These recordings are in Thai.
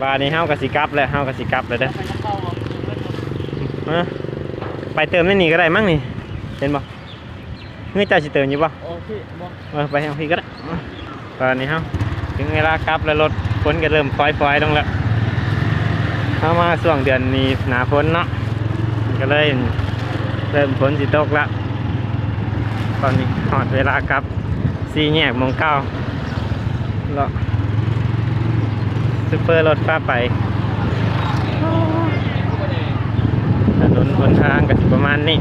บาดนี้เฮากะสิกลับแล้วเฮากะสิกลับแล้วเด้อไปจะเข้าบ่เออไปเติมในนี่ก็ได้มั้งนี่เห็นบ่เฮ้ยเจ้าสิเติมอยู่บ่โอเคบ่เออไปเอาพี่ก็ได้ตอนนี้เฮาถึงเวลากลับแล้วรถฝนก็เริ่มฟอยๆลงแล้วเข้ามาช่วงเดือนนี้หนาฝนเนาะก็เลยเริ่มฝนสิตกแล้วตอนนี้หอดเวลากลับสี่แยกโมงเก้าแล้ว ซูเปอร์รถฟ้าไปถนนหนทางก็สิประมาณนี้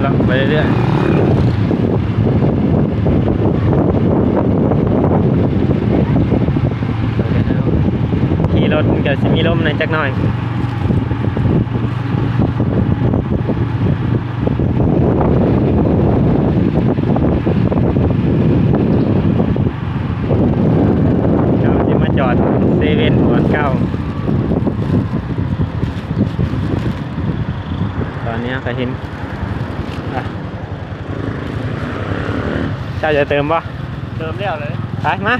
เลาะไปเรื่อยๆขี่รถก็สิมีลมในอยจักหน่อย เจ้าที่มาจอ ดเซเว่นหัวเก้า ตอนนี้ก็เห็นอะเจ้าจะเติมป่ะเติมแล้วเลยไปมา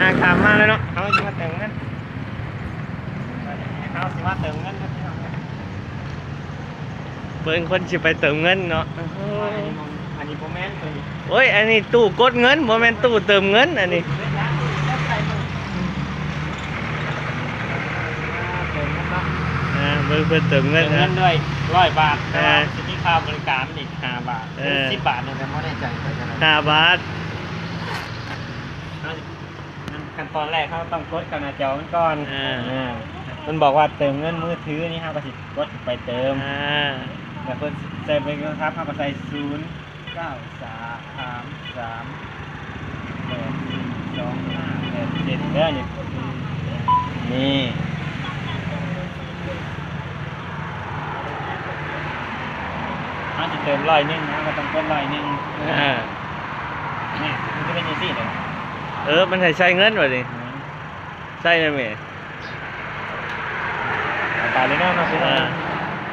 อาคามมาแล้วเนาะเขาจะมาเติมเงินเขาจะมาเติมเงินครับพี่น้องครับเบิ่งคนจะไปเติมเงินเนาะอันนี้โมเมนต์ตัวนี้โอ้ย อันนี้ตู้กดเงินบ่แม่นตู้เติมเงินอันนี้ อ่าเบิ่งเพิ่นเติมเงิเงินนเงินะนด้วยร้อยบาทเออจะมีค่าบริการอีกห้าบาทเออสิบบาทเนี่ยแต่ไม่แน่ใจไปเท่าไหร่ห้าบาทขั้นตอนแรกเขาต้องกดกับหน้าจอมันก่อนอ่าอ่ามันบอกว่าเติมเงินมือถือนี่ครับก็สิกดไปเติม อ่าแล้วเพิ่นใส่ไปก็ครับเขาก็ใส่ศูนย์เก้าสามสามสามแปดสี่สองห้าแปดเจ็ดเด้อนี่นี่ถ้าจะ เติมร้อยหนึงนะก็ต้องกดร้อยหนึงอ่านี่มันจะเป็นอยังซี่เลยเออ มันให้ใช้เงินวะดิใช่ไหมแม่ตายเลยเนาะเนาะพี่น้ออ่าง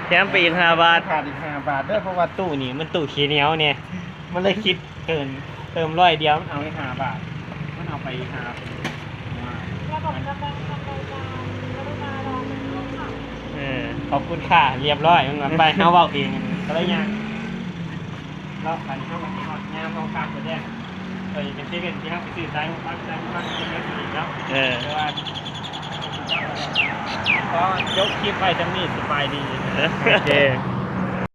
แถมไปอีกห้าบาท ขาดอีกห้าบาทเด้อเพราะว่าตู้นี่มันตู้ขี้เหนียวเนี่ย มันเลยคิดเกินเติมร้อยเดียวมันเอาไปห้าบาท มันเอาไปห้าระบบระบายระบายการระบายรองเป็นรูปค่ะเออ ขอบคุณค่ะเรียบร้อยมันไปเขาเบาเองก็เลยยัง รอบกันเข้ามาที่หอดงามเขากลับไปแจ้งเออเป็นที่เป็นที่เขาไปสื่อสารฟังสารฟังที่เขาสื่อเนาะเออแต่ว่าก็ยกคลิปไปจำนี่สบายดีโอเค